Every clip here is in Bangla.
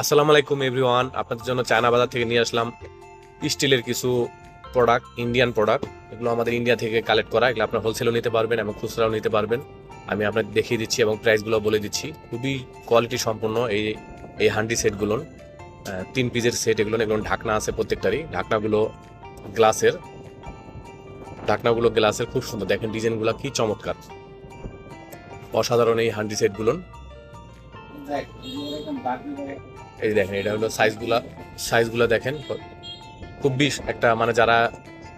আসসালামু আলাইকুম এভরিওয়ান আপনাদের জন্য চায়না বাজার থেকে নিয়ে আসলাম স্টিলের কিছু প্রোডাক্ট ইন্ডিয়ান প্রোডাক্ট এগুলো আমাদের ইন্ডিয়া থেকে কালেক্ট করা। এগুলো আপনার হোলসেলও নিতে পারবেন এবং খুচরাও নিতে পারবেন। আমি আপনাকে দেখিয়ে দিচ্ছি এবং প্রাইসগুলো বলে দিচ্ছি। খুবই কোয়ালিটি সম্পন্ন এই এই হান্ডি সেটগুলো তিন পিসের সেট এগুলো। এগুলো ঢাকনা আছে প্রত্যেকটারই। ঢাকনাগুলো গ্লাসের ঢাকনাগুলো গ্লাসের খুব সুন্দর। দেখেন ডিজাইনগুলো কি চমৎকার। অসাধারণ এই হান্ডি সেটগুলো এই দেখেন, এটা হলো সাইজগুলা সাইজগুলো দেখেন খুবই একটা মানে যারা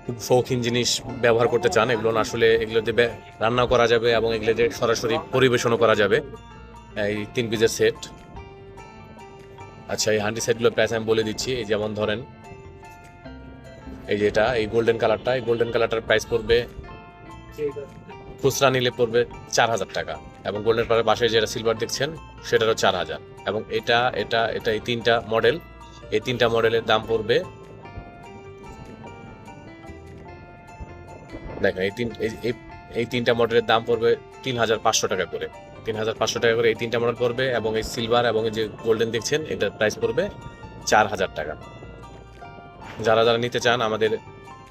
খুব শৌখিন জিনিস ব্যবহার করতে চান, এগুলো আসলে এগুলো বে- রান্নাও করা যাবে এবং এগুলো দিয়ে সরাসরি পরিবেশনও করা যাবে। এই তিন পিসের সেট আচ্ছা এই হান্ডি সেটগুলোর প্রাইস আমি বলে দিচ্ছি, এই যেমন ধরেন, এই যে এটা, এই গোল্ডেন কালারটা এই গোল্ডেন কালারটার প্রাইস পড়বে খুচরা নিলে পড়বে চার হাজার টাকা এবং গোল্ডেন পাড়ের পাশে যেটা সিলভার দেখছেন, সেটারও চার হাজার। এবং এটা এটা এটা এই তিনটা মডেল এই তিনটা মডেলের দাম পড়বে। দেখেন, এই তিন, এই- তিনটা মডেলের দাম পড়বে তিন হাজার পাঁচশো টাকা করে। তিন হাজার পাঁচশো টাকা করে এই তিনটা মডেল পড়বে এবং এই সিলভার এবং এই যে গোল্ডেন দেখছেন, এটার প্রাইস পড়বে চার হাজার টাকা। যারা যারা নিতে চান, আমাদের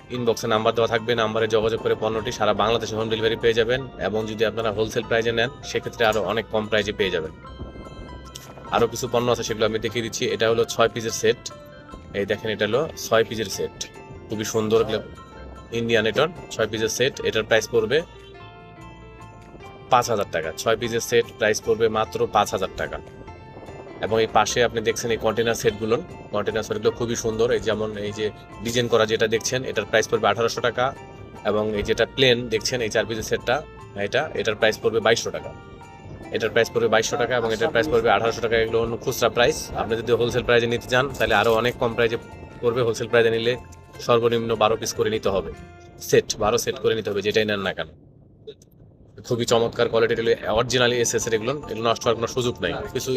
ইনবক্সে নাম্বার দেওয়া থাকবে নাম্বারে যোগাযোগ করে পণ্যটি সারা বাংলাদেশে হোম ডেলিভারি পেয়ে যাবেন এবং যদি আপনারা হোলসেল প্রাইজে নেন, সেক্ষেত্রে আরও অনেক কম প্রাইজে পেয়ে যাবেন। আরও কিছু পণ্য আছে সেগুলো আমি দেখিয়ে দিচ্ছি। এটা হলো ছয় পিসের সেট এই দেখেন এটা হলো ছয় পিসের সেট খুবই সুন্দর ইন্ডিয়ান এটার ছয় পিসের সেট এটার প্রাইস পড়বে পাঁচ হাজার টাকা। ছয় পিসের সেট প্রাইস পড়বে মাত্র পাঁচ হাজার টাকা। এবং এই পাশে আপনি দেখছেন এই কন্টেনার সেটগুলো কন্টেনার সেটগুলো খুবই সুন্দর। এই যেমন এই যে ডিজাইন করা যেটা দেখছেন, এটার প্রাইস পড়বে আঠারোশো টাকা। এবং এই যেটা প্লেন দেখছেন, এই চার পিসের সেটটা এটা, এটার প্রাইস পড়বে বাইশশো টাকা। এটার প্রাইস পড়বে বাইশশো টাকা এবং এটার প্রাইস পড়বে আঠারোশো টাকা। এগুলো অন্য খুচরা প্রাইস আপনি যদি হোলসেল প্রাইজে নিতে চান তাহলে আরও অনেক কম প্রাইজে পড়বে। হোলসেল প্রাইজে নিলে সর্বনিম্ন বারো পিস করে নিতে হবে। সেট বারো সেট করে নিতে হবে যেটাই নেন না কেন। খুবই চমৎকার কোয়ালিটির অরিজিনালি এসএস এগুলো এগুলো নষ্ট হওয়ার কোনো সুযোগ নাই। কিছু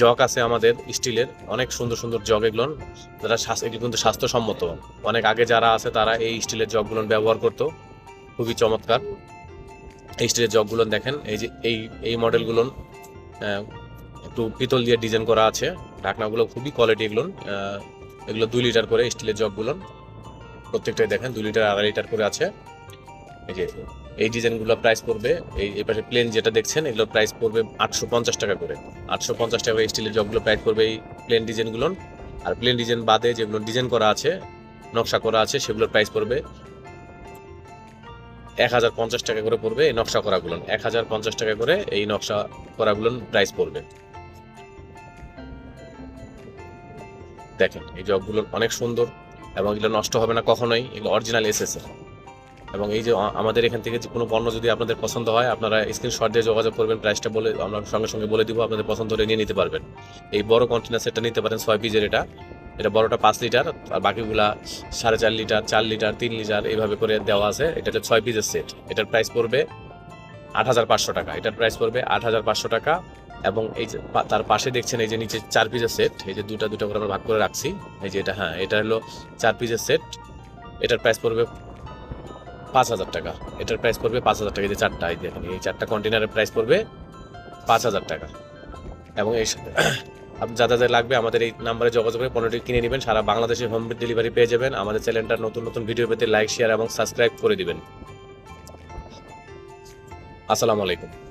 জগ আছে আমাদের স্টিলের অনেক সুন্দর সুন্দর জগ এগুলো। যারা স্বাস্থ্য এগুলো কিন্তু স্বাস্থ্যসম্মত। অনেক আগে যারা আছে তারা এই স্টিলের জগগুলো ব্যবহার করতো। খুবই চমৎকার। এই স্টিলের জগগুলো দেখেন, এই যে এই এই মডেলগুলো একটু পিতল দিয়ে ডিজাইন করা আছে, ঢাকনাগুলো খুবই কোয়ালিটি এগুলো এগুলো দুই লিটার করে স্টিলের জগগুলো, প্রত্যেকটাই দেখেন, দুই লিটার আড়াই লিটার করে আছে। এই যে, এই ডিজাইনগুলো প্রাইস পড়বে, এই এই পাশে প্লেন যেটা দেখছেন এগুলোর প্রাইস পড়বে আটশো পঞ্চাশ টাকা করে। আটশো পঞ্চাশ টাকা স্টিলের জগগুলো প্রাইস পড়বে এই প্লেন ডিজাইনগুলো আর প্লেন ডিজাইন বাদে যেগুলো ডিজাইন করা আছে, নকশা করা আছে, সেগুলোর প্রাইস পড়বে এক হাজার পঞ্চাশ টাকা করে পড়বে এই নকশা করাগুলো। এক হাজার পঞ্চাশ টাকা করে এই নকশা করাগুলো প্রাইস পড়বে। দেখেন, এই জগগুলো অনেক সুন্দর এবং এগুলো নষ্ট হবে না কখনোই, এগুলো অরিজিনাল এসেছে এবং এই যে আমাদের এখান থেকে যে কোনো পণ্য যদি আপনাদের পছন্দ হয়, আপনারা স্ক্রিনশট দিয়ে যোগাযোগ করবেন প্রাইসটা বলে, আমরা সঙ্গে সঙ্গে বলে দিব, আপনাদের পছন্দ হলে নিয়ে নিতে পারবেন। এই বড় কন্টেনার সেটটা নিতে পারেন, ছয় পিজের এটা। এটা বড়টা পাঁচ লিটার, আর বাকিগুলা সাড়ে চার লিটার চার লিটার, তিন লিটার এইভাবে করে দেওয়া আছে। এটা হচ্ছে ছয় পিসের সেট এটার প্রাইস পড়বে আট হাজার পাঁচশো টাকা। এটার প্রাইস পড়বে আট হাজার পাঁচশো টাকা এবং এই যে তার পাশে দেখছেন এই যে নিচে চার পিসের সেট এই যে দুটা দুটা করে আমরা ভাগ করে রাখছি। এই যে এটা হ্যাঁ এটা হলো চার পিসের সেট এটার প্রাইস পড়বে পাঁচ হাজার টাকা। এটার প্রাইস পড়বে পাঁচ হাজার টাকা। এই যে চারটা, এই দেখেন, এই চারটা কন্টেনারের প্রাইস পড়বে পাঁচ হাজার টাকা। এবং এই যা যা লাগবে আমাদের এই নাম্বারে যোগাযোগ করে পণ্যটি কিনে নেবেন। সারা বাংলাদেশে হোম ডেলিভারি পেয়ে যাবেন। আমাদের চ্যানেলটা নতুন নতুন ভিডিও পেতে লাইক শেয়ার এবং সাবস্ক্রাইব করে দিবেন। আসসালামু আলাইকুম।